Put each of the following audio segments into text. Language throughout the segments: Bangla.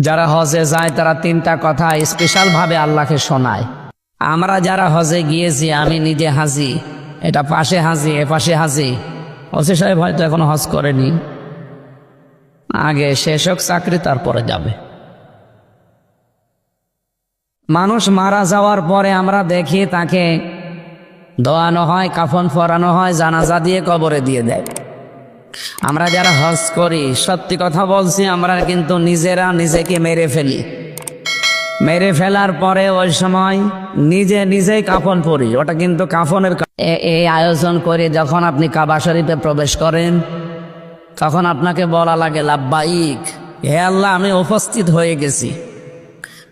যারা হজে যায়, তারা তিনটা কথা স্পেশাল ভাবে আল্লাহকে শোনায়। আমরা যারা হজে গিয়েছি, আমি নিজে হাজি। এটা পাশে হাজি, এ পাশে হাজি। ওসি সাহেব হয়তো এখনও হজ করেনি। আগে শেষ হোক, চাকরি তারপরে যাবে। মানুষ মারা যাওয়ার পরে আমরা দেখি তাকে দোয়ানো হয়, কাফন পরানো হয়, জানাজা দিয়ে কবরে দিয়ে দেয়। আমরা যারা হজ করি, সত্যি কথা বলছি, আমরা কিন্তু নিজেরা নিজেকে মেরে ফেলি। মেরে ফেলার পরে ওই সময় নিজে নিজেই কাফন পরি, ওটা কিন্তু কাফনের এই আয়োজন করে যখন আপনি কাবা শরীফে প্রবেশ করেন, তখন আপনাকে বলা লাগে লাভবাইক হে আল্লাহ, আমি উপস্থিত হয়ে গেছি।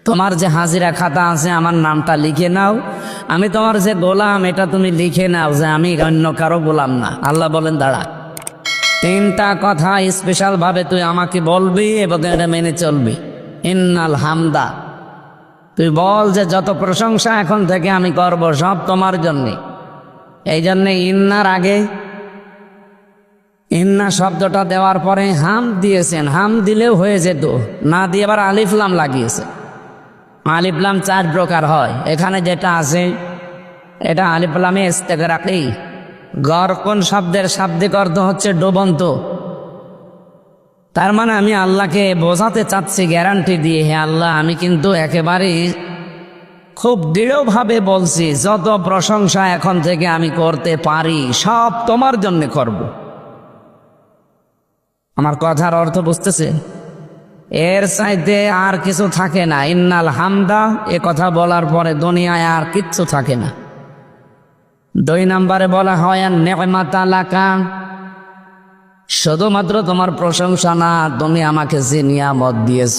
তোমার যে হাজিরা খাতা আছে, আমার নামটা লিখে নাও। আমি তোমার যে গোলাম, এটা তুমি লিখে নাও যে আমি অন্য কারও গোলাম না। আল্লাহ বলেন, দাঁড়া। তিনটা কথা স্পেশাল ভাবে তুই আমাকে বলবি এবং এটা মেনে চলবি। ইন্নাল হামদা। তুই বল যে যত প্রশংসা এখন থেকে আমি করব সব তোমার জন্যে। এই জন্যে ইন্নার আগে ইন্না শব্দটা দেওয়ার পরে হাম দিয়েছেন। হাম দিলেও হয়ে যেত। না দিয়ে আবার আলিফলাম লাগিয়েছে। আলিফলাম চার প্রকার হয়। এখানে যেটা আছে, এটা আলিফলামে ইস্তেকরাকি গর্পণ শব্দের শাব্দিক অর্থ হচ্ছে ডোবন্ত? তার মানে আমি আল্লাহকে বোঝাতে চাচ্ছি, গ্যারান্টি দিয়ে, হে আল্লাহ, আমি কিন্তু একেবারেই খুব দৃঢ়ভাবে বলছি, যত প্রশংসা এখন থেকে আমি করতে পারি, সব তোমার জন্য করব। আমার কথার অর্থ বুঝতেছে? এর চাইতে আর কিছু থাকে না। ইন্নাল হামদা, এ কথা বলার পরে দুনিয়ায় আর কিচ্ছু থাকে না। দুই নাম্বারে বলা হয় নেমাতালাকা শুধুমাত্র তোমার প্রশংসা না, তুমি আমাকে যে নিয়ামত দিয়েছ,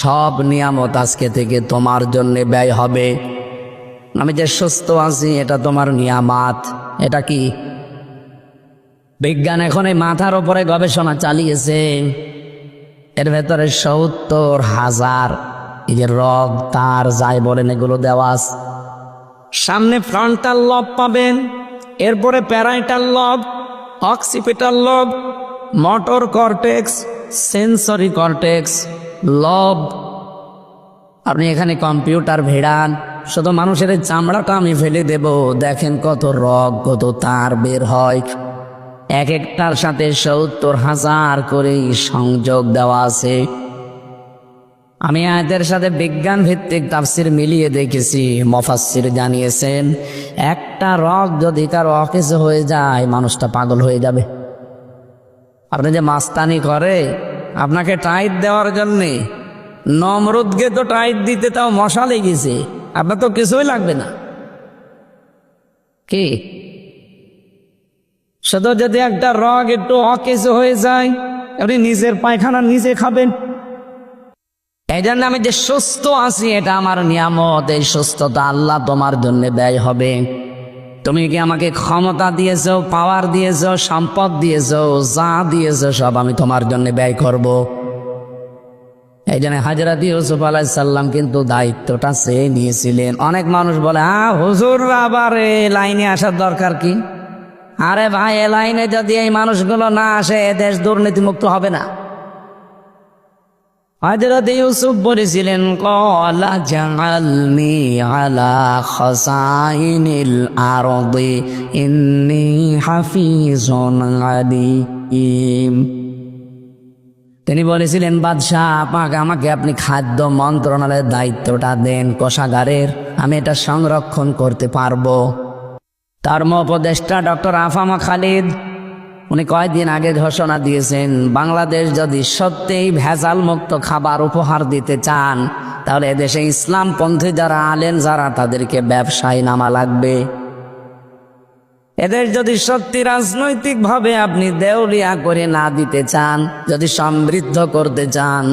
সব নিয়ামত আজকে থেকে তোমার জন্য ব্যয় হবে। আমি যে সুস্থ আছি, এটা তোমার নিয়ামাত। এটা কি? বিজ্ঞান এখন এই মাথার উপরে গবেষণা চালিয়েছে। এর ভেতরে সত্তর হাজার এই যে রগ তার যাই বলেন, এগুলো দেওয়া আছে। সামনে ফ্রন্টাল লব পাবেন, এরপরে প্যারাইটাল লব অক্সিপিটাল লব মোটর কর্টেক্স সেন্সরি কর্টেক্স লব আপনি এখানে কম্পিউটার ভেড়ান, শুধু মানুষের চামড়াটা আমি ফেলে দেব। দেখেন কত রগ, কত তার বের হয়। এক একটার সাথে সত্তর হাজার করে সংযোগ দেওয়া আছে। আমি আয়াতের সাথে বিজ্ঞান ভিত্তিক তাফসির মিলিয়ে দেখেছি। মফাসির জানিয়েছেন, একটা রগ যদি কারও অকেজ হয়ে যায়, মানুষটা পাগল হয়ে যাবে। আপনি যে মাস্তানি করে, আপনাকে টাইট দেওয়ার জন্যে, নমরুদকে তো টাইট দিতে তাও মশা লেগেছে, আপনার তো কিছুই লাগবে না। কি? শুধু যদি একটা রগ একটু অকেজ হয়ে যায়, আপনি নিজের পায়খানা নিজে খাবেন। এই জন্য আমি যে সুস্থ আছি, এটা আমার নিয়ামত। এই সুস্থতা আল্লাহ তোমার জন্য ব্যয় হবে। তুমি কি আমাকে ক্ষমতা দিয়েছ পাওয়ার দিয়েছ, সম্পদ দিয়েছ, যা দিয়েছ, সব আমি তোমার জন্য ব্যয় করব। এই জন্য হাজরাত ইউসুফ আলাইসাল্লাম কিন্তু দায়িত্বটা সে নিয়েছিলেন। অনেক মানুষ বলে হ্যাঁ হুজুর আবার এ লাইনে আসার দরকার কি? আরে ভাই, এ লাইনে যদি এই মানুষগুলো না আসে, এ দেশ দুর্নীতিমুক্ত হবে না। হজরত ইউসুফ বলেছিলেন, কলা জালনি আলা খসাইনিল আরদি, ইন্নি হাফিজুন আলিম। তিনি বলেছিলেন, বাদশাহ, আপনাকে, আমাকে আপনি খাদ্য মন্ত্রণালয়ের দায়িত্বটা দেন, কোষাগারের, আমি এটা সংরক্ষণ করতে পারব। ধর্ম উপদেষ্টা ডক্টর আফামা খালিদ উনি কয়েকদিন আগে ঘোষণা দিয়েছেন, বাংলাদেশ যদি সত্যিই ভেজাল মুক্ত খাবার উপহার দিতে চান, তাহলে এদেশে ইসলাম ইসলামপন্থী যারা আলেন যারা তাদেরকে ব্যবসায় নামা লাগবে। এদের যদি সত্যি রাজনৈতিকভাবে আপনি দেউলিয়া করে না দিতে চান, যদি সমৃদ্ধ করতে চান